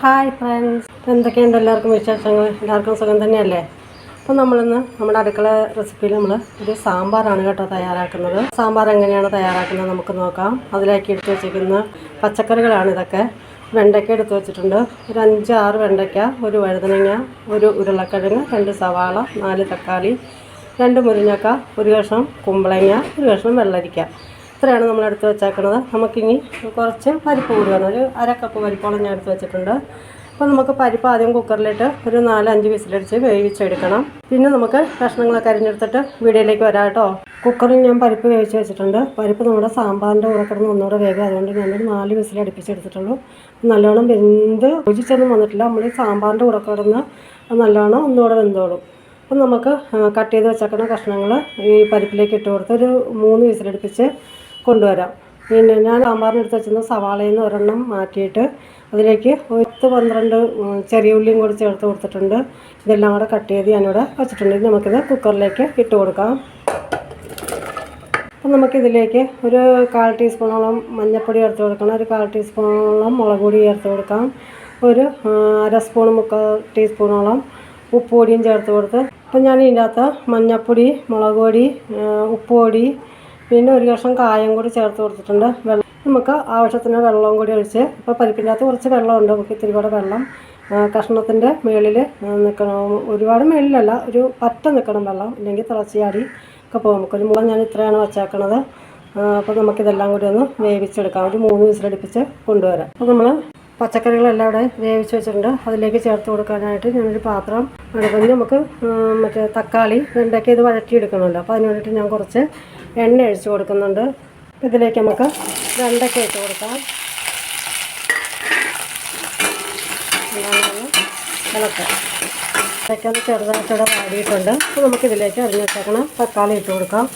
Hi friends എന്തൊക്കെയുണ്ട് എല്ലാവർക്കും വിശേഷങ്ങൾ? എല്ലാവർക്കും സുഖം തന്നെയല്ലേ? അപ്പോൾ നമ്മളിന്ന് നമ്മുടെ അടുക്കള റെസിപ്പിയിൽ നമ്മൾ ഒരു സാമ്പാറാണ് കേട്ടോ തയ്യാറാക്കുന്നത്. സാമ്പാർ എങ്ങനെയാണ് തയ്യാറാക്കുന്നത് നമുക്ക് നോക്കാം. അതിലേക്ക് എടുത്ത് വെച്ചിരിക്കുന്ന പച്ചക്കറികളാണ് ഇതൊക്കെ. വെണ്ടയ്ക്ക എടുത്ത് വെച്ചിട്ടുണ്ട്. ഒരു അഞ്ച് ആറ് വെണ്ടയ്ക്ക ഒരു വഴുതനങ്ങ ഒരു ഉരുളക്കിഴങ്ങ് രണ്ട് സവാള നാല് തക്കാളി രണ്ട് മുരിങ്ങക്ക ഒരു കഷ്ണം കുമ്പളങ്ങ ഒരു കഷ്ണം വെള്ളരിക്ക. ഇത്രയാണ് നമ്മൾ എടുത്ത് വെച്ചേക്കുന്നത് നമുക്കിനി കുറച്ച് പരിപ്പ് കൂടി ഒരു അര കപ്പ് പരിപ്പോളം ഞാൻ എടുത്ത് വെച്ചിട്ടുണ്ട്. അപ്പോൾ നമുക്ക് പരിപ്പ് ആദ്യം കുക്കറിലിട്ട് ഒരു നാല് അഞ്ച് വിസിലടിച്ച് വേവിച്ചെടുക്കണം. പിന്നെ നമുക്ക് കഷ്ണങ്ങളൊക്കെ അരിഞ്ഞെടുത്തിട്ട് വീഡിയോയിലേക്ക് വരാം കേട്ടോ. കുക്കറിൽ ഞാൻ പരിപ്പ് വേവിച്ച് വെച്ചിട്ടുണ്ട്. പരിപ്പ് നമ്മുടെ സാമ്പാറിന്റെ കൂടെ കിടന്ന് ഒന്നുകൂടെ വേഗം. അതുകൊണ്ട് ഞാനൊരു നാല് വിസിൽ അടുപ്പിച്ചെടുത്തിട്ടുള്ളൂ. നല്ലോണം വെന്ത് രുചിച്ചൊന്നും വന്നിട്ടില്ല. നമ്മൾ ഈ സാമ്പാറിന്റെ കൂടെ കിടന്ന് നല്ലോണം ഒന്നുകൂടെ വെന്തോളും. അപ്പം നമുക്ക് കട്ട് ചെയ്ത് വെച്ചേക്കുന്ന കഷ്ണങ്ങൾ ഈ പരിപ്പിലേക്ക് ഇട്ട് കൊടുത്ത് ഒരു മൂന്ന് വിസിലടുപ്പിച്ച് കൊണ്ടുവരാം. പിന്നെ ഞാൻ സാമ്പാറിന് എടുത്ത് വെച്ചിരുന്ന സവാളയിൽ നിന്ന് ഒരെണ്ണം മാറ്റിയിട്ട് അതിലേക്ക് ഒത്ത് പന്ത്രണ്ട് ചെറിയ ഉള്ളിയും കൂടി ചേർത്ത് കൊടുത്തിട്ടുണ്ട്. ഇതെല്ലാം കൂടെ കട്ട് ചെയ്ത് ഞാനിവിടെ വെച്ചിട്ടുണ്ട്. നമുക്കിത് കുക്കറിലേക്ക് ഇട്ട് കൊടുക്കാം. അപ്പം നമുക്കിതിലേക്ക് ഒരു കാൽ ടീസ്പൂണോളം മഞ്ഞൾപ്പൊടി ചേർത്ത് കൊടുക്കണം. ഒരു കാൽ ടീസ്പൂണോളം മുളക് പൊടി ചേർത്ത് കൊടുക്കാം. ഒരു അര സ്പൂൺ മുക്കാൽ ടീസ്പൂണോളം ഉപ്പ് പൊടിയും ചേർത്ത് കൊടുത്ത് അപ്പം ഞാൻ ഇതിന്റെ അകത്ത് മഞ്ഞൾപ്പൊടി മുളക് പൊടി ഉപ്പുപൊടി ഉപ്പ് പൊടി പിന്നെ ഒരു കഷ്ണം കായം കൂടി ചേർത്ത് കൊടുത്തിട്ടുണ്ട്. വെള്ളം നമുക്ക് ആവശ്യത്തിന് വെള്ളവും കൂടി ഒഴിച്ച് ഇപ്പോൾ പരിപ്പിന്റെ അകത്ത് കുറച്ച് വെള്ളമുണ്ട്. നമുക്ക് ഇത്തിരി കൂടെ വെള്ളം കഷ്ണത്തിന്റെ മുകളിൽ നിൽക്കണം ഒരുപാട് മുകളിലല്ല ഒരു പറ്റ നിൽക്കണം വെള്ളം ഇല്ലെങ്കിൽ തിളച്ചിയാടി ഒക്കെ പോകും. നമുക്കൊരു മുളം ഞാൻ ഇത്രയാണ് വച്ചേക്കണത്. അപ്പോൾ നമുക്കിതെല്ലാം കൂടി ഒന്ന് വേവിച്ചെടുക്കാം. ഒരു മൂന്ന് വിസിലടുപ്പിച്ച് കൊണ്ടുവരാം. അപ്പോൾ നമ്മൾ പച്ചക്കറികളെല്ലാം ഇവിടെ വേവിച്ച് വെച്ചിട്ടുണ്ട്. അതിലേക്ക് ചേർത്ത് കൊടുക്കാനായിട്ട് ഞാനൊരു പാത്രം എടുക്കുന്നു നമുക്ക് മറ്റേ തക്കാളി വെണ്ടയ്ക്ക ഇത് വഴറ്റിയെടുക്കണമല്ലോ. അപ്പോൾ അതിന് വേണ്ടിയിട്ട് ഞാൻ കുറച്ച് എണ്ണ ഒഴിച്ച് കൊടുക്കുന്നുണ്ട്. ഇതിലേക്ക് നമുക്ക് വെണ്ടയ്ക്ക ഇട്ട് കൊടുക്കാം. ഇളക്കാം ഇതൊക്കെ ഒന്ന് ചെറുതായിട്ടിവിടെ വാടിയിട്ടുണ്ട്. അപ്പോൾ നമുക്കിതിലേക്ക് അരിഞ്ഞിട്ടേക്കണം തക്കാളി ഇട്ട് കൊടുക്കാം.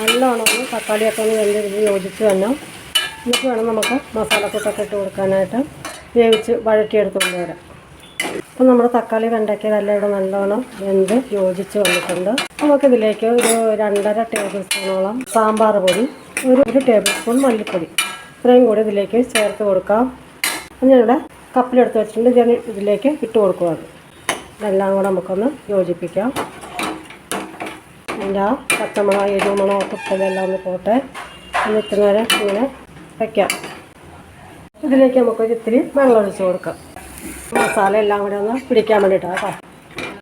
നല്ലോണം തക്കാളിയൊക്കെ ഒന്ന് വലിയ രീതിയിൽ യോജിച്ച് തന്നെ എന്നിട്ട് വേണം നമുക്ക് മസാലക്കൂട്ടൊക്കെ ഇട്ട് കൊടുക്കാനായിട്ട്. വേവിച്ച് വഴറ്റിയെടുത്ത് കൊണ്ടുവരാം. അപ്പോൾ നമ്മുടെ തക്കാളി വെണ്ടയ്ക്ക ഇതെല്ലാം ഇവിടെ നല്ലോണം വെന്ത് യോജിച്ച് വന്നിട്ടുണ്ട്. നമുക്ക് ഇതിലേക്ക് ഒരു രണ്ടര ടേബിൾ സ്പൂണോളം സാമ്പാർ പൊടി ഒരു ഒരു ടേബിൾ സ്പൂൺ മല്ലിപ്പൊടി. ഇത്രയും കൂടി ഇതിലേക്ക് ചേർത്ത് കൊടുക്കാം. ഞാനിവിടെ കപ്പിലെടുത്ത് വെച്ചിട്ടുണ്ട്. ഞാൻ ഇതിലേക്ക് ഇട്ട് കൊടുക്കുകയാണ് ഇതെല്ലാം കൂടെ നമുക്കൊന്ന് യോജിപ്പിക്കാം. അതിന്റെ ആ പച്ചമുളക് എരിവുമണോ കുത്തലെല്ലാം ഒന്ന് പോട്ടെ. ഒന്ന് ഇത്ര നേരം ഇങ്ങനെ വയ്ക്കാം ഇതിലേക്ക് നമുക്ക് ഇത്തിരി വെള്ളം ഒഴിച്ച് കൊടുക്കാം. മസാല എല്ലാം കൂടി ഒന്ന് പിടിക്കാൻ വേണ്ടിയിട്ടാണ് കേട്ടോ.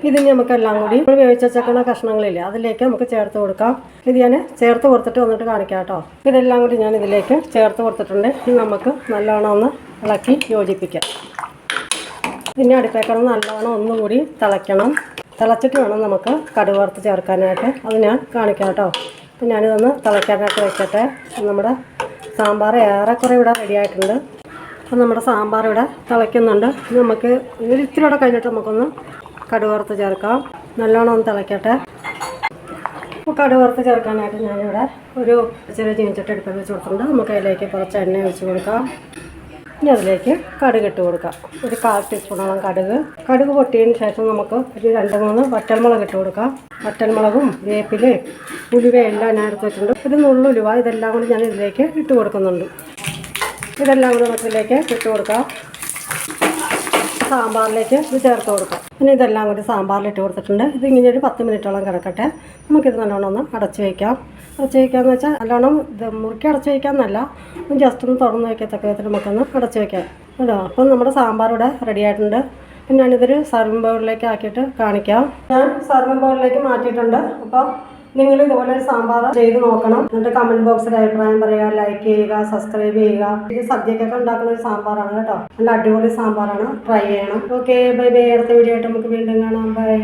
നമുക്ക് നമുക്കെല്ലാം കൂടി നമ്മൾ വേവിച്ച് കഷ്ണങ്ങളില്ലേ അതിലേക്ക് നമുക്ക് ചേർത്ത് കൊടുക്കാം. ഇത് ഞാൻ ചേർത്ത് കൊടുത്തിട്ട് വന്നിട്ട് കാണിക്കാം കേട്ടോ. ഇതെല്ലാം കൂടി ഞാൻ ഇതിലേക്ക് ചേർത്ത് കൊടുത്തിട്ടുണ്ട്. ഇത് നമുക്ക് നല്ലോണം ഒന്ന് ഇളക്കി യോജിപ്പിക്കാം. പിന്നെ അടുപ്പേക്കണം നല്ലോണം ഒന്നുകൂടി തിളയ്ക്കണം. തിളച്ചിട്ട് വേണം നമുക്ക് കടുക് വറുത്ത് ചേർക്കാനായിട്ട്. അത് ഞാൻ കാണിക്കാം കേട്ടോ. ഞാനിതൊന്ന് തിളയ്ക്കാനായിട്ട് വെക്കട്ടെ. നമ്മുടെ സാമ്പാർ ഏറെക്കുറെ ഇവിടെ റെഡി ആയിട്ടുണ്ട്. അപ്പം നമ്മുടെ സാമ്പാർ ഇവിടെ തിളയ്ക്കുന്നുണ്ട്. നമുക്ക് ഇതിൽ ഇത്തിരി കൂടെ കഴിഞ്ഞിട്ട് നമുക്കൊന്ന് കടുവറുത്ത് ചേർക്കാം. നല്ലോണം ഒന്ന് തിളയ്ക്കട്ടെ. അപ്പോൾ കടുക് വറുത്ത് ചേർക്കാനായിട്ട് ഞാനിവിടെ ഒരു ചെറിയ ചീനിച്ചട്ടി എടുത്ത് വെച്ച് കൊടുത്തിട്ടുണ്ട്. നമുക്ക് അതിലേക്ക് കുറച്ച് എണ്ണ ഒഴിച്ച് കൊടുക്കാം. ഇനി അതിലേക്ക് കടുക് ഇട്ട് കൊടുക്കാം. ഒരു കാൽ ടീസ്പൂണോളം കടുക്. കടുക് പൊട്ടിയതിന് ശേഷം നമുക്ക് ഒരു രണ്ട് മൂന്ന് വറ്റൽമുളക് ഇട്ട് കൊടുക്കാം. വറ്റൽമുളകും വേപ്പിൽ ഉലുവ എല്ലാം ഞാൻ എടുത്ത് വെച്ചിട്ടുണ്ട്. ഒരു നുള്ളുലുവ ഇതെല്ലാം കൂടി ഞാൻ ഇതിലേക്ക് ഇട്ട് കൊടുക്കുന്നുണ്ട്. ഇതെല്ലാം കൂടെ ഇതിലേക്ക് ഇട്ട് കൊടുക്കാം. സാമ്പാറിലേക്ക് ഇത് ചേർത്ത് കൊടുക്കാം. പിന്നെ ഇതെല്ലാം കൂടി സാമ്പാറിൽ ഇട്ട് കൊടുത്തിട്ടുണ്ട്. ഇത് ഇങ്ങനെ ഒരു പത്ത് മിനിറ്റോളം കിടക്കട്ടെ. നമുക്കിത് നല്ലോണം ഒന്ന് അടച്ച് വയ്ക്കാം. അടച്ച് വയ്ക്കാമെന്ന് വെച്ചാൽ നല്ലോണം ഇത് മുറുക്കി അടച്ച് വയ്ക്കാമെന്നല്ല ജസ്റ്റ് ഒന്ന് തുറന്ന് വയ്ക്കത്തക്ക വിധത്തിൽ നമുക്കൊന്ന് അടച്ച് വയ്ക്കാം. കേട്ടോ അപ്പം നമ്മുടെ സാമ്പാർ ഇവിടെ റെഡി ആയിട്ടുണ്ട്. പിന്നെ ഞാനിതൊരു സർവിംഗ് ബൗളിലേക്ക് ആക്കിയിട്ട് കാണിക്കാം. ഞാൻ സർവിംഗ് ബൗളിലേക്ക് മാറ്റിയിട്ടുണ്ട്. അപ്പോൾ നിങ്ങൾ ഇതുപോലെ ഒരു സാമ്പാർ ചെയ്ത് നോക്കണം. എന്നിട്ട് കമന്റ് ബോക്സിൽ അഭിപ്രായം പറയുക ലൈക്ക് ചെയ്യുക സബ്സ്ക്രൈബ് ചെയ്യുക. ഇത് സദ്യക്കൊക്കെ ഉണ്ടാക്കുന്ന ഒരു സാമ്പാറാണ് കേട്ടോ. നല്ല അടിപൊളി സാമ്പാറാണ്. ട്രൈ ചെയ്യണം. ഓക്കെ ബൈ ബൈ അടുത്ത വീഡിയോ ആയിട്ട് നമുക്ക് വീണ്ടും കാണാം. ബൈ